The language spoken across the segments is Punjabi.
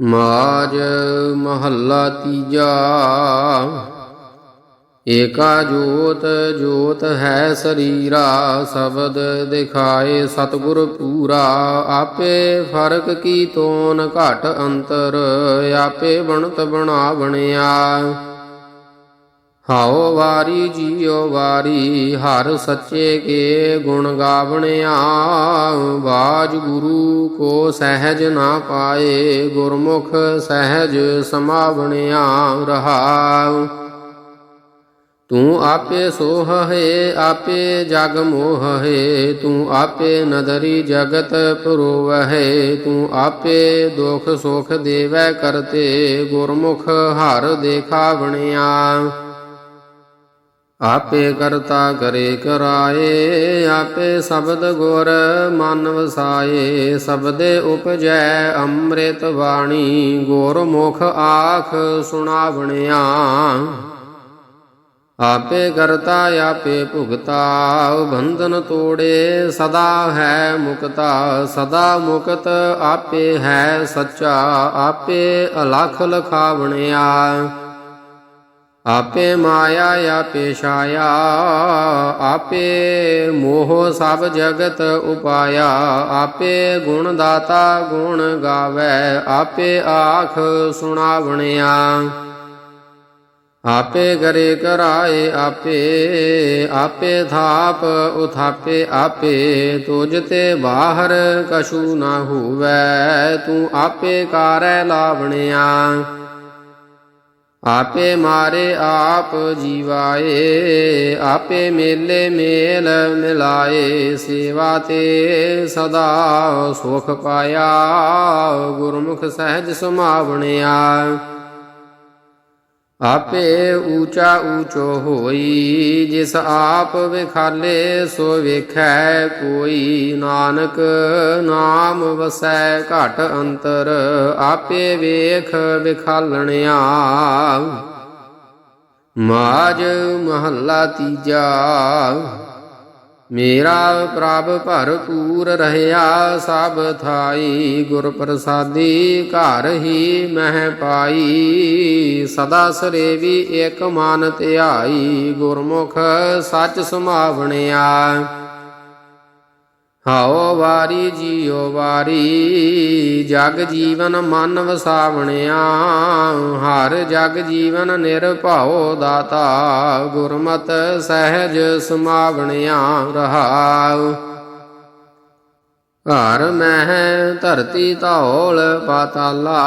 ਮਾਜ ਮਹੱਲਾ ਤੀਜਾ। ਏਕਾ ਜੋਤ ਜੋਤ ਹੈ ਸਰੀਰਾ, ਸ਼ਬਦ ਦਿਖਾਏ ਸਤਿਗੁਰ ਪੂਰਾ। ਆਪੇ ਫ਼ਰਕ ਕੀ ਤੋਨ ਘਟ ਅੰਤਰ, ਆਪੇ ਬਣਤ ਬਣਾ ਬਣਿਆ ਹਾਉ ਵਾਰੀ ਜੀਉ ਵਾਰੀ, ਹਰ ਸੱਚੇ ਕੇ ਗੁਣ ਗਾਵਣਿਆ। ਬਾਜ ਗੁਰੂ ਕੋ ਸਹਿਜ ਨਾ ਪਾਏ, ਗੁਰਮੁਖ ਸਹਿਜ ਸਮਾਵਣਿਆ ਰਹਾਉ। ਤੂੰ ਆਪੇ ਸੋਹ ਹੈ, ਆਪੇ ਜਗ ਮੋਹ ਹੈ, ਤੂੰ ਆਪੇ ਨਦਰੀ ਜਗਤ ਪਰੋਵਹਿ, ਤੂੰ ਆਪੇ ਦੁਖ ਸੁਖ ਦੇਵੈ ਕਰਤੇ, ਗੁਰਮੁਖ ਹਰ ਦੇਖਾ ਬਣਿਆ ਆਪੇ ਕਰਤਾ ਕਰੇ ਕਰਾਏ, ਆਪੇ ਸ਼ਬਦ ਗੁਰ ਮਨ ਵਸਾਏ, ਸਬਦੇ ਉਪਜੈ ਅੰਮ੍ਰਿਤ ਬਾਣੀ ਗੁਰ ਮੁਖ ਆਖ ਸੁਣਾਵਣਿਆ। ਆਪੇ ਕਰਤਾ, ਆਪੇ ਭੁਗਤਾ, ਬੰਧਨ ਤੋੜੇ, ਸਦਾ ਹੈ ਮੁਕਤਾ, ਸਦਾ ਮੁਕਤ ਆਪੇ ਹੈ ਸੱਚਾ, ਆਪੇ ਅਲਖ ਲਖਾਵਣਿਆ। ਆਪੇ ਮਾਇਆ ਆਪੇ ਛਾਇਆ, ਆਪੇ ਮੋਹ ਸਭ ਜਗਤ ਉਪਾਇਆ, ਆਪੇ ਗੁਣ ਦਾਤਾ ਗੁਣ ਗਾਵੇ, ਆਪੇ ਆਖ ਸੁਣਾਵਣਿਆ। ਆਪੇ ਕਰੇ ਕਰਾਏ ਆਪੇ ਆਪੇ ਥਾਪ ਉਥਾਪੇ ਆਪੇ ਤੁਜ ਤੇ ਬਾਹਰ ਕਛੂ ਨਾ ਹੋਵੇ, ਤੂੰ ਆਪੇ ਕਾਰੈ ਲਾਵਣਿਆ। ਆਪੇ ਮਾਰੇ ਆਪ ਜੀਵਾਏ, ਆਪੇ ਮੇਲੇ ਮੇਲ ਮਿਲਾਏ, ਸੇਵਾ ਤੇ ਸਦਾ ਸੁਖ ਪਾਇਆ, ਗੁਰਮੁਖ ਸਹਿਜ ਸਮਾਵਣਿਆ ਆਪੇ ਊਚਾ ਊਚੋ ਹੋਈ, ਜਿਸ ਆਪ ਵਿਖਾਲੇ ਸੋ ਵੇਖੈ ਕੋਈ। ਨਾਨਕ ਨਾਮ ਵਸੈ ਘਟ ਅੰਤਰ, ਆਪੇ ਵੇਖ ਵਿਖਾਲਣਿਆ। ਮਾਜ ਮਹੱਲਾ ਤੀਜਾ। ਮੇਰਾ ਪ੍ਰਭ ਭਰਪੂਰ ਰਹਿਆ, ਸਭ ਥਾਈ ਗੁਰ ਪ੍ਰਸਾਦੀ ਘਰ ਹੀ ਮਹਿ ਪਾਈ। ਸਦਾ ਸਰੇਵੀ ਇਕ ਮਨ ਧਿਆਈ ਗੁਰਮੁਖ ਸੱਚ ਸਮਾਵਣਿਆ। ਹਾਓ ਵਾਰੀ ਜੀਓ ਵਾਰੀ ਜਗ ਜੀਵਨ ਮਨ ਵਸਾਵਣਿਆ, ਹਰ ਜਗ ਜੀਵਨ ਨਿਰਭਉ ਦਾਤਾ, ਗੁਰਮਤ ਸਹਿਜ ਸਮਾਵਣਿਆ ਰਹਾਉ। ਘਰ ਮਹਿ ਧਰਤੀ ਧੌਲ ਪਾਤਾਲਾ,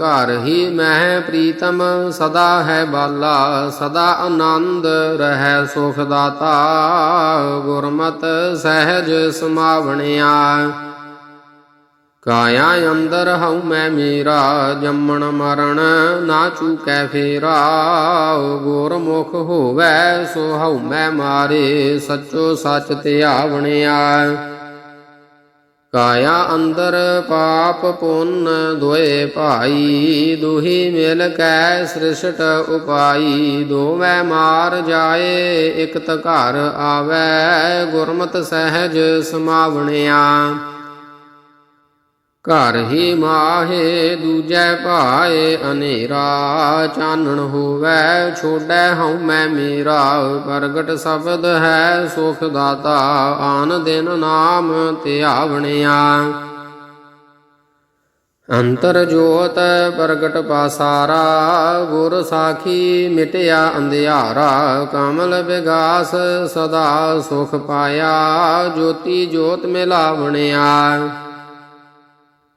ਘਰ ਹੀ ਮਹਿ ਪ੍ਰੀਤਮ ਸਦਾ ਹੈ ਬਾਲਾ, ਸਦਾ ਆਨੰਦ ਰਹਿ ਸੁਖ ਦਾਤਾ, ਗੁਰਮਤ ਸਹਿਜ ਸਮਾਵਣਿਆ। ਕਾਇਆ ਅੰਦਰ ਹਉ ਮੈਂ ਮੇਰਾ, ਜੰਮਣ ਮਰਨ ਨਾ ਚੂਕੈ ਫੇਰਾ। ਗੁਰਮੁਖ ਹੋਵੈ, ਸੋ ਹਉ ਮੈਂ ਮਾਰੇ, ਸੱਚੋ ਸੱਚ ਧਿਆਵਣਿਆ ਕਾਇਆ ਅੰਦਰ ਪਾਪ ਪੁੰਨ ਦੋਏ ਭਾਈ, ਦੁਹੀ ਮਿਲ ਕੈ ਸ੍ਰਿਸ਼ਟ ਉਪਾਈ। ਦੋਵੇਂ ਮਾਰ ਜਾਏ ਇਕ ਤ ਘਰ ਆਵੈ, ਗੁਰਮਤ ਸਹਿਜ ਸਮਾਵਣਿਆ। ਘਰ ਹੀ ਮਾਹੇ ਦੂਜੈ ਭਾਏ ਅਨੇਰਾ ਚਾਨਣ ਹੋਵੈ, ਛੋੜੈ ਹਉ ਮੈਂ ਮੇਰਾ, ਪ੍ਰਗਟ ਸ਼ਬਦ ਹੈ ਸੁਖ ਦਾਤਾ, ਆਨ ਦਿਨ ਨਾਮ ਧਿਆਵਣਿਆ ਅੰਤਰ ਜੋਤ ਪ੍ਰਗਟ ਪਾਸਾਰਾ, ਗੁਰ ਸਾਖੀ ਮਿਟਿਆ ਅੰਧਿਆਰਾ, ਕਮਲ ਵਿਗਾਸ ਸਦਾ ਸੁਖ ਪਾਇਆ, ਜੋਤੀ ਜੋਤ ਮਿਲਾਵਣਿਆ।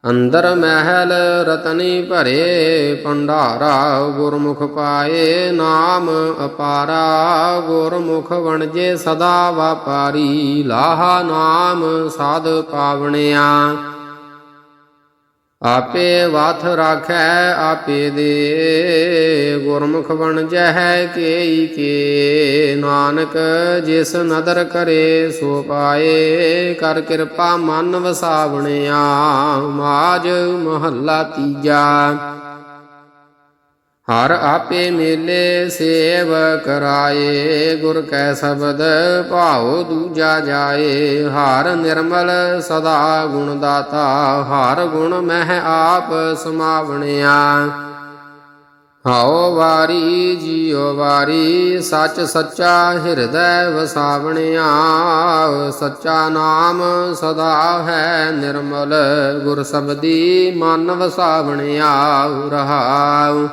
ਅੰਦਰ ਮਹਿਲ ਰਤਨੀ ਭਰੇ ਭੰਡਾਰਾ, ਗੁਰਮੁਖ ਪਾਏ ਨਾਮ ਅਪਾਰਾ, ਗੁਰਮੁਖ ਵਣਜੇ ਸਦਾ ਵਪਾਰੀ, ਲਾਹਾ ਨਾਮ ਸਾਧ ਪਾਵਣਿਆ। ਆਪੇ ਵਾਥ ਰਾਖੈ, ਆਪੇ ਦੇ ਗੁਰਮੁਖ ਬਣ ਜਹੈ, ਕੇਈ ਕੇ ਨਾਨਕ ਜਿਸ ਨਦਰ ਕਰੇ, ਸੋ ਪਾਏ ਕਰ ਕਿਰਪਾ ਮਨ ਵਸਾਵਣਿਆ, ਮਾਜ ਮਹੱਲਾ ਤੀਜਾ। ਹਰ ਆਪੇ ਮੇਲੇ ਸੇਵ ਕਰਾਏ ਗੁਰ ਕੈ ਸ਼ਬਦ ਭਾਉ ਦੂਜਾ ਜਾਏ। ਹਰ ਨਿਰਮਲ ਸਦਾ ਗੁਣ ਦਾਤਾ, ਹਰ ਗੁਣ ਮਹਿ ਆਪ ਸਮਾਵਣਿਆ। ਹਉ ਵਾਰੀ, ਜੀਉ ਵਾਰੀ, ਸੱਚ ਸੱਚਾ ਹਿਰਦੈ ਵਸਾਵਣਿਆ। ਸੱਚਾ ਨਾਮ ਸਦਾ ਹੈ ਨਿਰਮਲ, ਗੁਰ ਸਬਦੀ ਮਨ ਵਸਾਵਣਿਆ। ਰਹਾਉ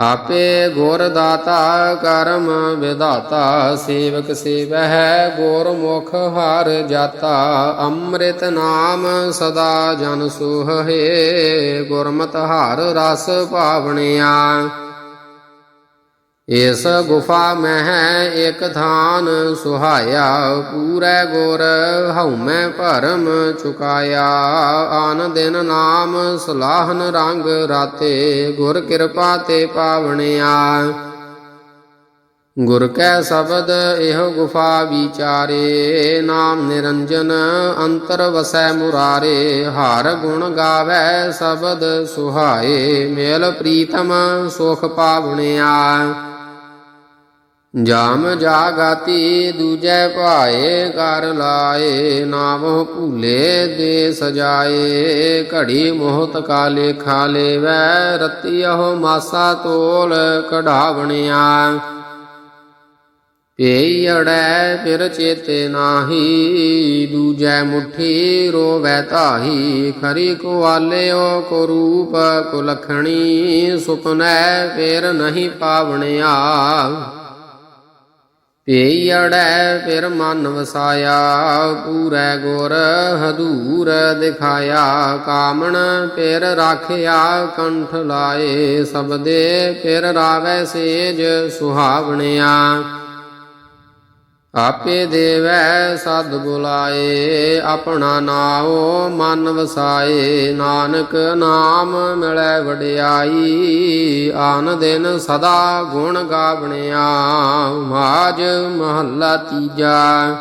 ਆਪੇ ਗੁਰ ਦਾਤਾ ਕਰਮ ਵਿਦਾਤਾ ਸੇਵਕ ਸੇਵਹਿ ਗੁਰ ਮੁਖ ਹਰ ਜਾਤਾ। ਅੰਮ੍ਰਿਤ ਨਾਮ ਸਦਾ ਜਨ ਸੁਹੇ, ਗੁਰਮਤਿ ਹਰ ਰਸ ਭਾਵਣਿਆ। ਇਸ ਗੁਫਾ ਮਹਿ ਇੱਕ ਥਾਨ ਸੁਹਾਇਆ, ਪੂਰੇ ਗੁਰ ਹਉਮੈ ਭਰਮ ਚੁਕਾਇਆ। ਆਨ ਦਿਨ ਨਾਮ ਸਲਾਹਨ ਰੰਗ ਰਾਤੇ, ਗੁਰ ਕਿਰਪਾ ਤੇ ਪਾਵਣਿਆ। ਗੁਰ ਕੈ ਸ਼ਬਦ ਇਹੋ ਗੁਫਾ ਵਿਚਾਰੇ, ਨਾਮ ਨਿਰੰਜਨ ਅੰਤਰ ਵਸੈ ਮੁਰਾਰੇ। ਹਰ ਗੁਣ ਗਾਵੇ ਸ਼ਬਦ ਸੁਹਾਏ, ਮੇਲ ਪ੍ਰੀਤਮ ਸੁਖ ਪਾਵਣਿਆ। ਜਾਮ ਜਾਗਾਤੀ ਦੂਜੈ ਭਾਏ ਕਰ ਲਾਏ, ਨਾਮ ਭੂਲੇ ਦੇ ਸਜਾਏ। ਘੜੀ ਮੋਹਤ ਕਾ ਲੇਖਾ ਲੇਵੈ ਰਤੀ ਉਹ ਮਾਸਾ ਤੋਲ ਕਢਾਵਣਿਆ। ਪੇਈ ਅੜੈ ਫਿਰ ਚੇਤੇ ਨਾਹੀ, ਦੂਜੈ ਮੁਠੀ ਰੋਵੈ ਤਾਹੀ ਖਰੀ ਕੋ ਕੋ ਰੂਪ ਕੋ ਸੁਪਨੈ ਫਿਰ ਨਹੀਂ ਪਾਵਣਿਆ। ਪੇਈ ਅੜੈ ਫਿਰ ਮਨ ਵਸਾਇਆ, ਪੂਰੈ ਗੁਰ ਹਦੂਰ ਦਿਖਾਇਆ, ਕਾਮਣ ਫਿਰ ਰਾਖਿਆ, ਕੰਠ ਲਾਏ ਸਬਦੇ, ਫਿਰ ਰਾਵੈ ਸੇਜ ਸੁਹਾਵਣਿਆ। ਆਪੇ ਦੇਵੈ ਸਦ ਬੁਲਾਏ, ਆਪਣਾ ਨਾਉ ਮਨ ਵਸਾਏ। ਨਾਨਕ ਨਾਮ ਮਿਲੈ ਵਡਿਆਈ, ਆਨ ਦਿਨ ਸਦਾ ਗੁਣ ਗਾਵਣਿਆ। ਮਾਜ ਮਹੱਲਾ ਤੀਜਾ।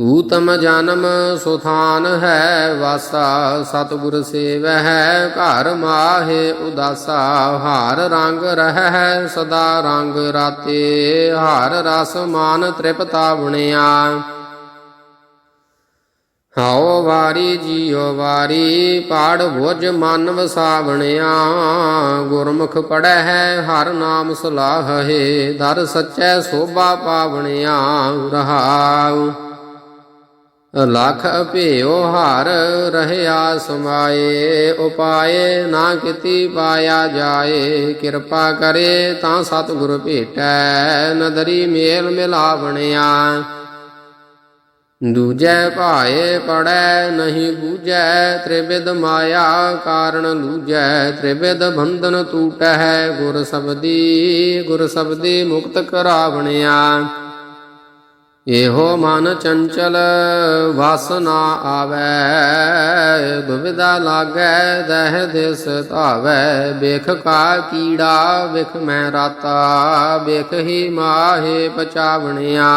ਊਤਮ ਜਨਮ ਸੁਥਾਨ ਹੈ, ਵਾਸਾ ਸਤਿਗੁਰ ਸੇਵਹਿ ਘਰ ਮਾਹੇ ਉਦਾਸਾ, ਹਾਰ ਰੰਗ ਰਹਿ ਸਦਾ ਰੰਗ ਰਾਤੇ, ਹਾਰ ਰਸ ਮਾਨ ਤ੍ਰਿਪਤਾ ਬੁਣਿਆ। ਹਉ ਵਾਰੀ ਜੀਉ ਵਾਰੀ, ਪਾੜ ਬੁਝ ਮਨ ਵਸਾਵਣਿਆ ਗੁਰਮੁਖ ਪੜੈ ਹੈ ਹਰ ਨਾਮ ਸਲਾਹੇ, ਦਰ ਸੱਚੈ ਸੋਭਾ ਪਾਵਣਿਆ। ਰਹਾਉ ਲਖ ਭੇਉ ਹਰ ਰਹਿਆ ਸਮਾਏ, ਉਪਾਏ ਨਾ ਕੀਤੀ ਪਾਇਆ ਜਾਏ। ਕਿਰਪਾ ਕਰੇ ਤਾਂ ਸਤਿਗੁਰ ਭੇਟੈ, ਨਦਰੀ ਮੇਲ ਮਿਲਾਵਣਿਆ। ਦੂਜੈ ਭਾਏ ਪੜੈ ਨਹੀਂ ਬੂਝੈ, ਤ੍ਰਿਵਿਧ ਮਾਇਆ ਕਾਰਣ ਲੂਜੈ ਤ੍ਰਿਵਿਧ ਬੰਧਨ ਟੂਟੈ ਗੁਰ ਸਬਦੀ ਗੁਰ ਸਬਦੀ ਮੁਕਤ ਕਰਾਵਣਿਆ। ਇਹੋ ਮਨ ਚੰਚਲ ਵਸ ਨਾ ਆਵੈ ਦੁਬਿਧਾ ਲਾਗੈ, ਦਹਿ ਦਿਸ ਧਾਵੈ। ਬਿਖ ਕਾ ਕੀੜਾ, ਵਿਖ ਮੈਂ ਰਾਤਾ ਬਿਖ ਹੀ ਮਾਹੇ ਪਚਾਵਣਿਆ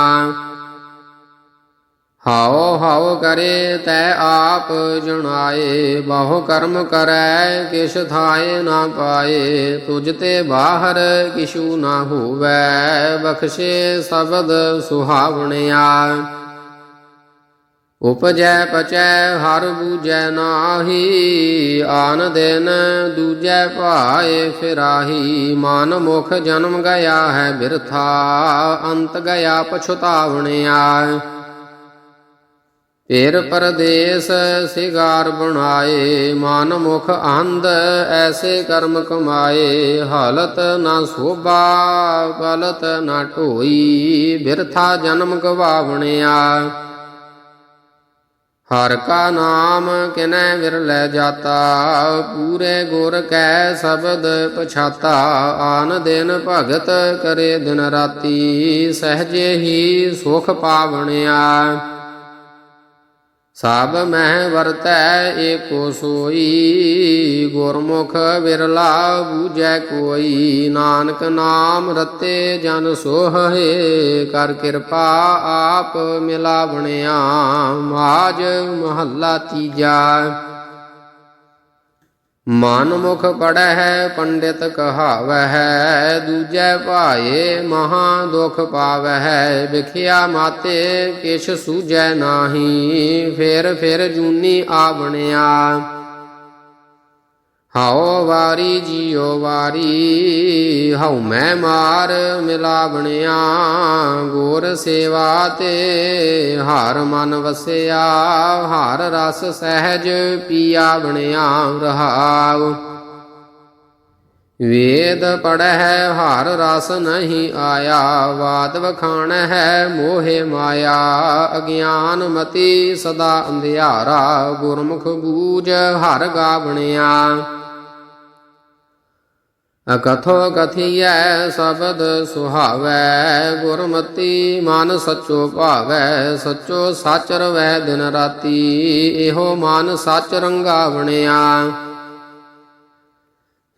ਹਾਉ ਹਾਉ ਕਰੇ ਤੈ ਆਪ ਜੁਣਾਏ, ਬਹੁ ਕਰਮ ਕਰੈ, ਕਿਛ ਥਾਏ ਨਾ ਪਾਏ ਤੁਜ ਤੇ ਬਾਹਰ ਕਿਛੂ ਨਾ ਹੋਵੈ, ਬਖਸ਼ੇ ਸ਼ਬਦ ਸੁਹਾਵਣਿਆ। ਉਪਜੈ ਪਚੈ, ਹਰ ਬੂਜੈ ਨਾਹੀ, ਆਨ ਦਿਨ ਦੂਜੈ ਭਾਏ ਫਿਰਾਹੀ, ਮਨ ਮੁਖ ਜਨਮ ਗਿਆ ਹੈ ਬਿਰਥਾ, ਅੰਤ ਗਿਆ ਪਛਤਾਵਣਿਆ। ਫਿਰ ਪਰਦੇਸ ਸਿਗਾਰ ਬਣਾਏ, ਮਨ ਮੁਖ ਅੰਧ ਐਸੇ ਕਰਮ ਕਮਾਏ, ਹਾਲਤ ਨਾ ਸੋਭਾ, ਗਲਤ ਨਾ ਢੋਈ, ਬਿਰਥਾ ਜਨਮ ਗਵਾਵਣਿਆ। ਹਰ ਕਾ ਨਾਮ ਕਿਨੈ ਵਿਰਲੇ ਜਾਤਾ, ਪੂਰੇ ਗੁਰ ਕੈ ਸ਼ਬਦ ਪਛਾਤਾ, ਆਨ ਦਿਨ ਭਗਤ ਕਰੇ ਦਿਨ ਰਾਤੀ, ਸਹਜੇ ਹੀ ਸੁਖ ਪਾਵਣਿਆ। ਸਭ ਮਹਿ ਵਰਤੈ ਏਕੋ ਸੋਈ, ਗੁਰਮੁਖ ਵਿਰਲਾ ਬੂਝੈ ਕੋਈ। ਨਾਨਕ ਨਾਮ ਰਤੇ ਜਨ ਸੋਹੇ, ਕਰ ਕਿਰਪਾ ਆਪ ਮਿਲਾਵਣਿਆ। ਮਾਜ ਮਹੱਲਾ ਤੀਜਾ। ਮਨ ਮੁਖ ਪੜਹਿ ਪੰਡਿਤ ਕਹਾਵਹਿ ਦੂਜੈ ਭਾਏ ਮਹਾ ਦੁਖ ਪਾਵਹਿ ਵਿਖਿਆ ਮਾਤੇ ਕਿਛ ਸੂਝੈ ਨਾਹੀ ਫਿਰ ਫਿਰ ਜੂਨੀ ਆਵਣਿਆ। ਹਉ ਵਾਰੀ ਜੀਉ ਵਾਰੀ, ਹਉ ਮੈਂ ਮਾਰ ਮਿਲਾ ਬਣਿਆ ਗੋਰ ਸੇਵਾ ਤੇ ਹਰ ਮਨ ਵਸਿਆ, ਹਰ ਰਸ ਸਹਿਜ ਪੀਆ ਬਣਿਆ ਰਹਾਉ। ਵੇਦ ਪੜਹਿ, ਹਰ ਰਸ ਨਹੀਂ ਆਇਆ ਬਾਤ ਵਖਾਣ ਹੈ ਮੋਹਿ ਮਾਇਆ, ਅਗਿਆਨ ਮਤੀ ਸਦਾ ਅੰਧਿਆਰਾ, ਗੁਰਮੁਖ ਬੂਝ ਹਰ ਗਾ ਬਣਿਆ। ਅਕਥੋ ਕਥੀਐ ਸ਼ਬਦ ਸੁਹਾਵੈ, ਗੁਰਮਤੀ ਮਨ ਸਚੋ ਭਾਵੈ, ਸਚੋ ਸੱਚ ਰਵੈ ਦਿਨ ਰਾਤੀ, ਇਹੋ ਮਨ ਸੱਚ ਰੰਗਾਵਣਿਆ।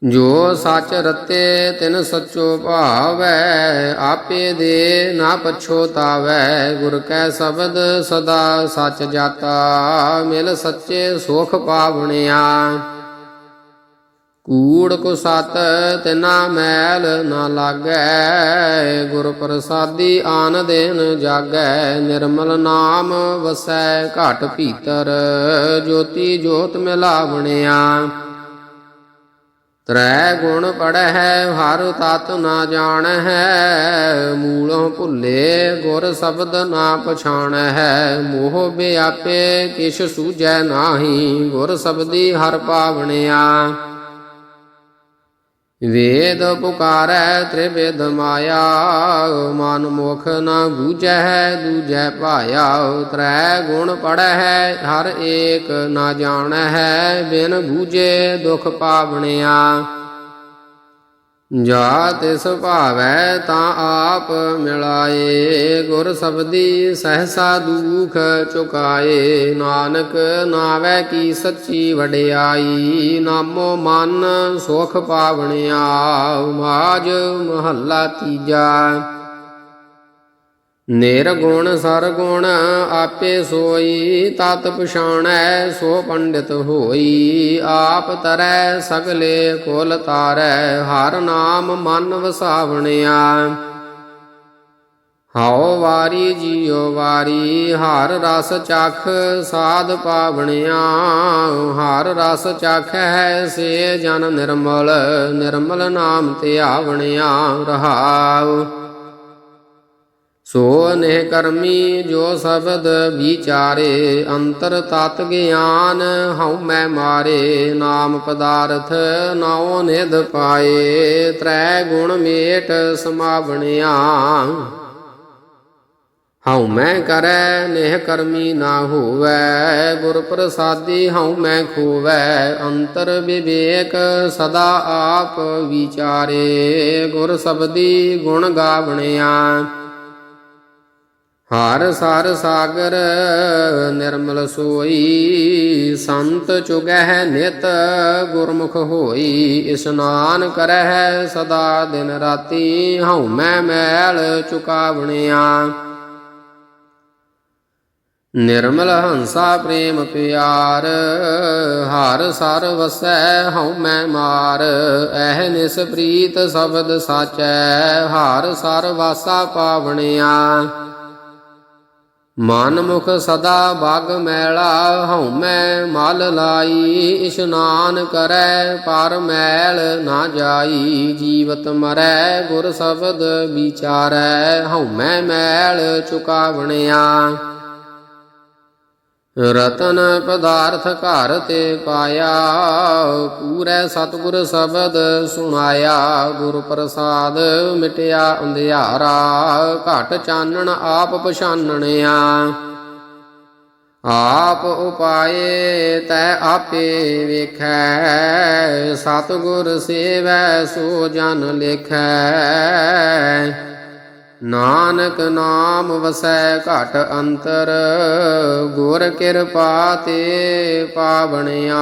ਜੋ ਸੱਚ ਰਤੇ ਤਿਨ ਸਚੋ ਭਾਵੈ, ਆਪੇ ਦੇ ਨਾ ਪਛੋਤਾਵੈ ਗੁਰ ਕੈ ਸ਼ਬਦ ਸਦਾ ਸੱਚ ਜਾਤਾ, ਮਿਲ ਸੱਚੇ ਸੁਖ ਪਾਵਣਿਆ। ਕੂੜ ਕੋ ਸਤ ਤਿਨਾ ਮੈਲ ਨਾ ਲਾਗੈ, ਗੁਰ ਪ੍ਰਸਾਦੀ ਆਨ ਦੇਨ ਜਾਗੈ, ਨਿਰਮਲ ਨਾਮ ਵਸੈ ਘਟ ਭੀਤਰ, ਜੋਤੀ ਜੋਤ ਮਿਲਾਵਣਿਆ। ਤ੍ਰੈ ਗੁਣ ਪੜਹਿ, ਹਰ ਤਤ ਨਾ ਜਾਣਹਿ, ਮੂਲੋਂ ਭੁੱਲੇ ਗੁਰ ਸ਼ਬਦ ਨਾ ਪਛਾਣਹਿ। ਮੋਹ ਬਿਆਪੇ ਕਿਛ ਸੂਝੈ ਨਾਹੀ, ਗੁਰ ਸ਼ਬਦੀ ਹਰ ਪਾਵਣਿਆ। ਵੇਦ ਪੁਕਾਰੈ ਤ੍ਰਿਵਿਧ ਮਾਇਆ, ਮਨ ਮੁਖ ਨ ਬੂਝੈ ਦੂਜੈ ਭਾਇਆ ਤ੍ਰੈ ਗੁਣ ਪੜਹਿ, ਹਰ ਏਕ ਨ ਜਾਣਹਿ ਬਿਨ ਬੂਝੇ ਦੁਖ ਪਾਵਣਿਆ। ਜਾ ਤਿਸ ਭਾਵੈ ਤਾਂ ਆਪ ਮਿਲਾਏ, ਗੁਰ ਸਬਦੀ ਸਹਸਾ ਦੁਖ ਚੁਕਾਏ, ਨਾਨਕ ਨਾਵੈ ਕੀ ਸੱਚੀ ਵਡਿਆਈ, ਨਾਮੋ ਮਨ ਸੁਖ ਪਾਵਣਿਆ ਮਾਜ ਮਹੱਲਾ ਤੀਜਾ। ਨਿਰਗੁਣ ਸਰਗੁਣ ਆਪੇ ਸੋਈ, ਤਤ ਪਛਾਣੈ ਸੋ ਪੰਡਿਤ ਹੋਈ। ਆਪ ਤਰੈ ਸਗਲੇ ਕੋਲ ਤਾਰੈ, ਹਰ ਨਾਮ ਮਨ ਵਸਾਵਣਿਆ। ਹਉ ਵਾਰੀ ਜੀਉ ਵਾਰੀ, ਹਰ ਰਸ ਚਖ ਸਾਧ ਪਾਵਣਿਆ। ਹਰ ਰਸ ਚਖੈ ਸੇ ਜਨ ਨਿਰਮਲ ਨਿਰਮਲ ਨਾਮ ਧਿਆਵਣਿਆ ਰਹਾਉ। ਸੋ ਨਹਿ ਕਰਮੀ ਜੋ ਸ਼ਬਦ ਵਿਚਾਰੇ, ਅੰਤਰ ਤਤ ਗਿਆਨ ਹਉ ਮੈਂ ਮਾਰੇ, ਨਾਮ ਪਦਾਰਥ ਨਾਉ ਨਿਧ ਪਾਏ, ਤ੍ਰੈ ਗੁਣ ਮੇਟ ਸਮਾਵਣਿਆ। ਹਉ ਮੈਂ ਕਰੈ, ਨਹਿ ਕਰਮੀ ਨਾ ਹੋਵੈ ਗੁਰ ਪ੍ਰਸਾਦੀ ਹਉ ਮੈਂ ਖੋਵੈ, ਅੰਤਰ ਵਿਵੇਕ ਸਦਾ ਆਪ ਵਿਚਾਰੇ, ਗੁਰ ਸਬਦੀ ਗੁਣ ਗਾਵਣਿਆ। ਹਰ ਸਰ ਸਾਗਰ ਨਿਰਮਲ ਸੋਈ, ਸੰਤ ਚੁਗਹਿ ਨਿਤ ਗੁਰਮੁਖ ਹੋਈ ਇਸਨਾਨ ਕਰਹਿ ਸਦਾ ਦਿਨ ਰਾਤੀ ਹਉ ਮੈਂ ਮੈਲ ਚੁਕਾਵਣਿਆ। ਨਿਰਮਲ ਹੰਸਾ ਪ੍ਰੇਮ ਪਿਆਰ, ਹਰ ਸਰ ਵਸੈ ਹਉ ਮੈਂ ਮਾਰ ਐਹ ਨਿਸ ਪ੍ਰੀਤ ਸ਼ਬਦ ਸਾਚੈ, ਹਰ ਸਰ ਵਾਸਾ ਪਾਵਣਿਆ। ਮਨ ਮੁਖ ਸਦਾ ਬਾਗ ਮੈਲਾ ਹਉਮੈ ਮਲ ਲਾਈ ਇਸ਼ਨਾਨ ਕਰੈ ਪਰ ਮੈਲ ਨਾ ਜਾਈ, ਜੀਵਤ ਮਰੈ ਗੁਰ ਸ਼ਬਦ ਵਿਚਾਰੈ, ਹਉਮੈ ਮੈਲ ਚੁਕਾਵਣਿਆ। ਰਤਨ ਪਦਾਰਥ ਘਰ ਤੇ ਪਾਇਆ, ਪੂਰੇ ਸਤਿਗੁਰ ਸ਼ਬਦ ਸੁਣਾਇਆ, ਗੁਰ ਪ੍ਰਸਾਦ ਮਿਟਿਆ ਅੰਧਿਆਰਾ, ਘਟ ਚਾਨਣ ਆਪ ਪਛਾਨਣਿਆ। ਆਪ ਉਪਾਏ ਤੈ ਆਪੇ ਵੇਖੈ, ਸਤਿਗੁਰ ਸੇਵੈ ਸੋ ਜਨ ਲਿਖੈ। ਨਾਨਕ ਨਾਮ ਵਸੈ ਘਟ ਅੰਤਰ ਗੁਰ ਕਿਰਪਾ ਤੇ ਪਾਵਣਿਆ।